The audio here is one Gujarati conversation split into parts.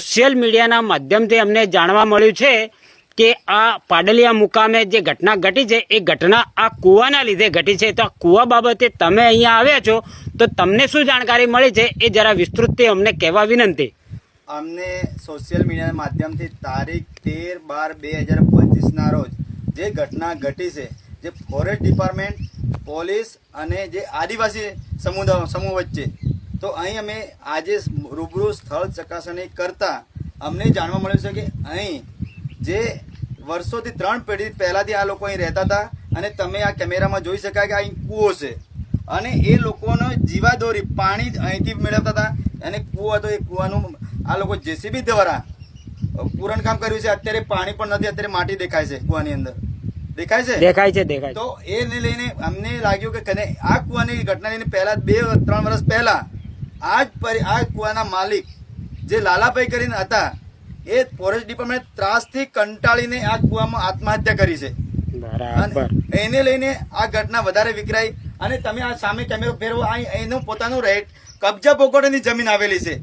સોશિયલ મીડિયાના માધ્યમથી અમને જાણવા મળ્યું છે કે આ પાડલિયા મુકામે જે ઘટના ઘટી છે, એ ઘટના આ કૂવાના લીધે ઘટી છે. તો આ કૂવા બાબતે તમે અહીંયા આવ્યા છો, તો તમને શું જાણકારી મળી છે, એ જરા વિસ્તૃતથી અમને કહેવા વિનંતી. અમને સોશિયલ મીડિયાના માધ્યમથી તારીખ તેર બાર બે હજાર પચીસના રોજ જે ઘટના ઘટી છે, જે ફોરેસ્ટ ડિપાર્ટમેન્ટ, પોલીસ અને જે આદિવાસી સમુદાય સમૂહ વચ્ચે તો અહીં અમે આજે રૂબરૂ સ્થળ ચકાસણી કરતા અમને જાણવા મળ્યું છે કે અહીં જે વર્ષોથી ત્રણ પેઢી પહેલાંથી આ લોકો અહીં રહેતા હતા અને તમે આ કેમેરામાં જોઈ શકાય કે અહીં કૂવો છે. અને એ લોકોનો જીવાદોરી પાણી અહીંથી મેળવતા હતા. અને કૂવો હતો એ કૂવાનું આ લોકો જેસીબી દ્વારા પૂરણ કામ કર્યું છે. અત્યારે પાણી પણ નથી અત્યારે માટી દેખાય છે કૂવાની અંદર. દેખાય છે? દેખાય છે દેખાય છે. તો એને લઈને અમને લાગ્યું કે કને આ કૂવાની ઘટના લઈને પહેલા બે ત્રણ વર્ષ પહેલા આ જ પરી આ કૂવાના માલિક જે લાલાભાઈ કરીને હતા એ ફોરેસ્ટ ડિપાર્ટમેન્ટ ત્રાસથી કંટાળીને આ કૂવામાં આત્મહત્યા કરી છે. એને લઈને આ ઘટના વધારે વિકરાઈ અને તમે આ સામે કેમેરો ફેરવો એનું પોતાનું રેટ કબજા પોકોટની જમીન આવેલી છે.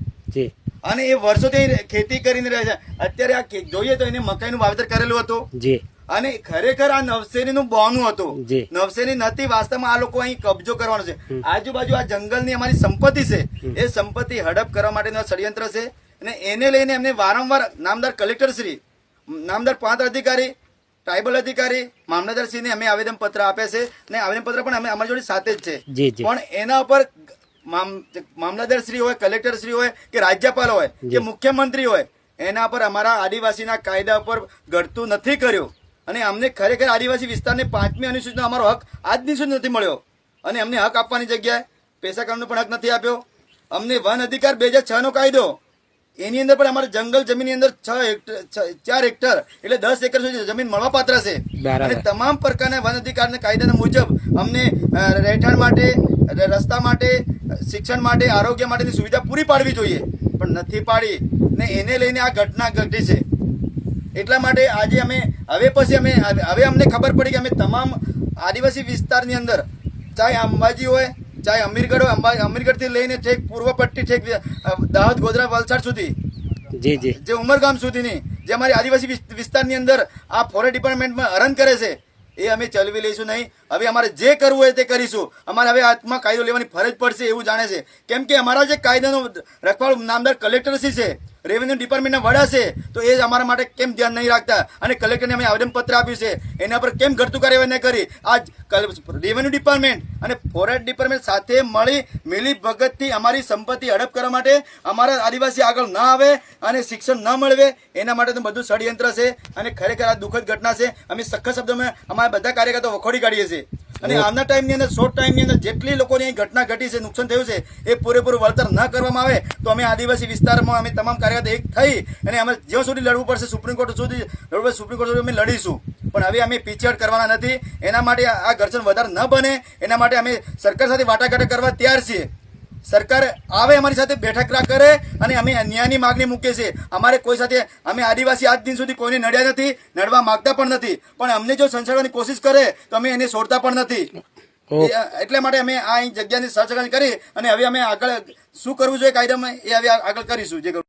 અને એ વર્ષોથી ખેતી કરીને રહે છે. અત્યારે આ જોઈએ તો એને મકાઈનું વાવેતર કરેલું હતું. જી. અને ખરેખર આ નવસેરીનું બોનું હતું. નવસેરી નથી વાસ્તવમાં આ લોકો અહીં કબજો કરવાનો છે. આજુબાજુ આ જંગલની અમારી સંપત્તિ છે. એ સંપત્તિ હડપ કરવા માટેનું ષડયંત્ર છે. અને એને લઈને એમને વારંવાર નામદાર કલેક્ટર શ્રી નામદાર પાંચ અધિકારી ટ્રાઇબલ અધિકારી મામલતદારશ્રીને અમે આવેદન પત્ર આપે છે. અને આવેદન પત્ર પણ અમે અમારી જોડે સાથે જ છે. પણ એના ઉપર મામ- મામલતદાર શ્રી હોય કલેક્ટર શ્રી હોય કે રાજ્યપાલ હોય કે મુખ્યમંત્રી હોય એના પર અમારા આદિવાસીના કાયદા પર ઘડતું નથી કર્યું. અને અમને ખરેખર આદિવાસી વિસ્તારને પાંચમી અનુસૂચિનો અમારો હક આજની સુધી નથી મળ્યો. અને અમને હક આપવાની જગ્યાએ કામનો પણ હક નથી આપ્યો. અમને વન અધિકાર બે હજાર છનો નો કાયદો. એની અંદર પણ અમારે જંગલ જમીનની અંદર છ હેક્ટર ચાર હેક્ટર એટલે દસ એકર સુધી જમીન મળવા પાત્ર છે અને તમામ પ્રકારના વન અધિકારના કાયદાના મુજબ અમને રહેઠાણ માટે રસ્તા માટે શિક્ષણ માટે આરોગ્ય માટેની સુવિધા પૂરી પાડવી જોઈએ. પણ નથી પાડી. ને એને લઈને આ ઘટના ઘટી છે. એટલા માટે આજે અમે હવે પછી અમે હવે અમને ખબર પડી કે અમે તમામ આદિવાસી વિસ્તારની અંદર ચાહે અંબાજી હોય ચાહે અમીરગઢ હોય અમીરગઢથી લઈને છેક પૂર્વ પટ્ટી છેક દાહોદ ગોધરા વલસાડ સુધી જી જી. જે ઉમરગામ સુધીની જે અમારી આદિવાસી વિસ્તારની અંદર આ ફોરેસ્ટ ડિપાર્ટમેન્ટમાં હરણ કરે છે એ અમે ચલવી લઈશું નહીં. હવે અમારે જે કરવું હોય તે કરીશું. અમારે હવે હાથમાં કાયદો લેવાની ફરજ પડશે એવું જાણે છે. કેમ કે અમારા જે કાયદાનો રખવાળ નામદાર કલેક્ટરશ્રી છે રેવન્યુ ડિપાર્ટમેન્ટના વડા છે, તો એ અમારા માટે કેમ ધ્યાન નહીં રાખતા? અને કલેક્ટરને અમે આવેદનપત્ર આપ્યું છે. એના પર કેમ ઘટતું કાર્યવાહી નહીં કરી? આજ રેવન્યુ ડિપાર્ટમેન્ટ અને ફોરેસ્ટ ડિપાર્ટમેન્ટ સાથે મળી મિલી ભગતથી અમારી સંપત્તિ હડપ કરવા માટે અમારા આદિવાસી આગળ ન આવે અને શિક્ષણ ન મળવે એના માટે તો બધું ષડયંત્ર છે અને ખરેખર આ દુઃખદ ઘટના છે. અમે સખત શબ્દોમાં અમારા બધા કાર્યકર્તાઓ વખોડી કાઢીએ છીએ. અને આના ટાઈમની અંદર શોર્ટ ટાઈમની અંદર જેટલી લોકોની અહીં ઘટના ઘટી છે નુકસાન થયું છે એ પૂરેપૂરું વળતર ન કરવામાં આવે તો અમે આદિવાસી વિસ્તારમાં અમે તમામ કાર્યરત એક થઈ અને અમે જ્યાં સુધી લડવું પડશે સુપ્રીમ કોર્ટ સુધી લડવું પડશે સુપ્રીમ કોર્ટ સુધી અમે લડીશું. પણ હવે અમે પીછેહટ કરવાના નથી. એના માટે આ ઘર્ષણ વધારે ન બને. એના માટે અમે સરકાર સાથે વાટાઘાટ કરવા તૈયાર છીએ. સરકાર આવે અમારી સાથે બેઠક કરે અને અમે ન્યાયની માગણી મૂકીએ છીએ. અમારે કોઈ સાથે અમે આદિવાસી આજ દિન સુધી કોઈને નડ્યા નથી નડવા માંગતા પણ નથી. પણ અમને જો સંસારવાની કોશિશ કરે તો અમે એને છોડતા પણ નથી. એટલા માટે અમે આ જગ્યાની સર્ચ કરી અને હવે અમે આગળ શું કરવું જોઈએ કાયદામાં એ હવે આગળ કરીશું જે